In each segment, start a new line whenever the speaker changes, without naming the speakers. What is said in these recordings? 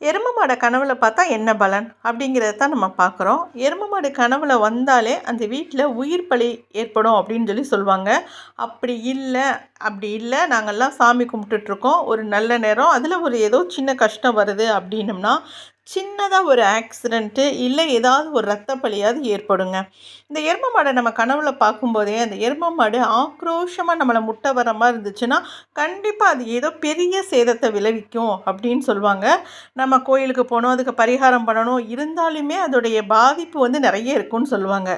எருமை மாடை கனவுல பார்த்தா என்ன பலன் அப்படிங்கிறத தான் நம்ம பார்க்குறோம். எருமை மாடு கனவுல வந்தாலே அந்த வீட்டில் உயிர் பலி ஏற்படும் அப்படின்னு சொல்லி சொல்லுவாங்க. அப்படி இல்லை அப்படி இல்லை நாங்கள்லாம் சாமி கும்பிட்டுட்ருக்கோம் ஒரு நல்ல நேரம். அதில் ஒரு ஏதோ சின்ன கஷ்டம் வருது அப்படின்னம்னா சின்னதாக ஒரு ஆக்சிடெண்ட்டு இல்லை ஏதாவது ஒரு ரத்த பலியாவது ஏற்படுங்க. இந்த எரும மாடை நம்ம கனவுல பார்க்கும்போதே அந்த எரும மாடு ஆக்ரோஷமாக நம்மளை முட்டை வர மாதிரி இருந்துச்சுன்னா கண்டிப்பாக அது ஏதோ பெரிய சேதத்தை விளைவிக்கும் அப்படின்னு சொல்லுவாங்க. நம்ம கோயிலுக்கு போகணும் அதுக்கு பரிகாரம் பண்ணணும் இருந்தாலுமே அதோடைய பாதிப்பு வந்து நிறைய இருக்கும்னு சொல்லுவாங்க.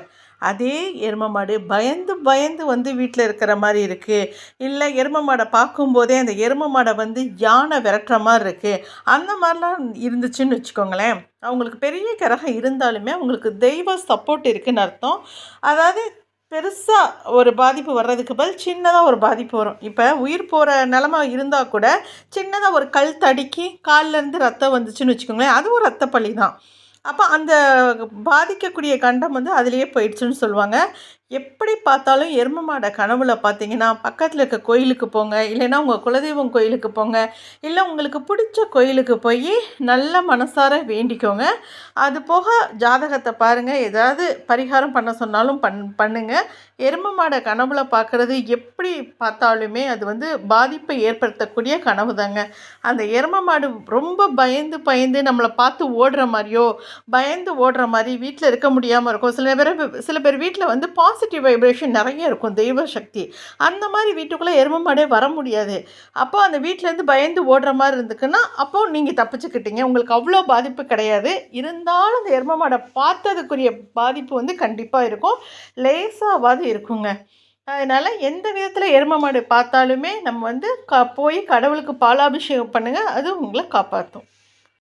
அதே எரும மாடு பயந்து பயந்து வந்து வீட்டில் இருக்கிற மாதிரி இருக்குது இல்லை எரும மாடை பார்க்கும்போதே அந்த எரும மாடை வந்து யானை விரட்டுற மாதிரி இருக்குது அந்த மாதிரிலாம் இருந்துச்சுன்னு வச்சுக்கோங்களேன். அவங்களுக்கு பெரிய கிரகம் இருந்தாலுமே அவங்களுக்கு தெய்வ சப்போர்ட் இருக்குதுன்னு அர்த்தம். அதாவது பெருசாக ஒரு பாதிப்பு வர்றதுக்கு பதில் சின்னதாக ஒரு பாதிப்பு வரும். இப்போ உயிர் போகிற நிலமை இருந்தால் கூட சின்னதாக ஒரு கல் தடுக்கி காலிலேருந்து ரத்தம் வந்துச்சுன்னு வச்சுக்கோங்களேன். அதுவும் ரத்த பழி தான். அப்போ அந்த பாதிக்கக்கூடிய கண்டம் வந்து அதிலேயே போயிடுச்சுன்னு சொல்லுவாங்க. எப்படி பார்த்தாலும் எரும மாடை கனவுல பார்த்தீங்கன்னா பக்கத்தில் இருக்க கோயிலுக்கு போங்க. இல்லைன்னா உங்கள் குலதெய்வம் கோயிலுக்கு போங்க. இல்லை உங்களுக்கு பிடிச்ச கோயிலுக்கு போய் நல்ல மனசார வேண்டிக்கோங்க. அது போக ஜாதகத்தை பாருங்கள் ஏதாவது பரிகாரம் பண்ண சொன்னாலும் பண் பண்ணுங்கள் எரும மாடை கனவுல பார்க்குறது எப்படி பார்த்தாலுமே அது வந்து பாதிப்பை ஏற்படுத்தக்கூடிய கனவு தாங்க அந்த எரும மாடு ரொம்ப பயந்து பயந்து நம்மளை பார்த்து ஓடுற மாதிரியோ பயந்து ஓடுற மாதிரி வீட்டில் இருக்க முடியாமல் இருக்கும். சில பேர் சில பேர் வீட்டில் வந்து பாஸ் பாசிட்டிவ் வைப்ரேஷன் நிறைய இருக்கும் தெய்வ சக்தி. அந்த மாதிரி வீட்டுக்குள்ளே எரும மாடே வர முடியாது. அப்போ அந்த வீட்டிலேருந்து பயந்து ஓடுற மாதிரி இருந்துக்குன்னா அப்போது நீங்கள் தப்பிச்சுக்கிட்டீங்க. உங்களுக்கு அவ்வளோ பாதிப்பு கிடையாது. இருந்தாலும் அந்த எரும மாடை பார்த்ததுக்குரிய பாதிப்பு வந்து கண்டிப்பாக இருக்கும். லேசாவது இருக்குங்க. அதனால் எந்த விதத்தில் எரும மாடு பார்த்தாலுமே நம்ம வந்து க போய் கடவுளுக்கு பாலாபிஷேகம் பண்ணுங்கள் அது உங்களை காப்பாற்றும்.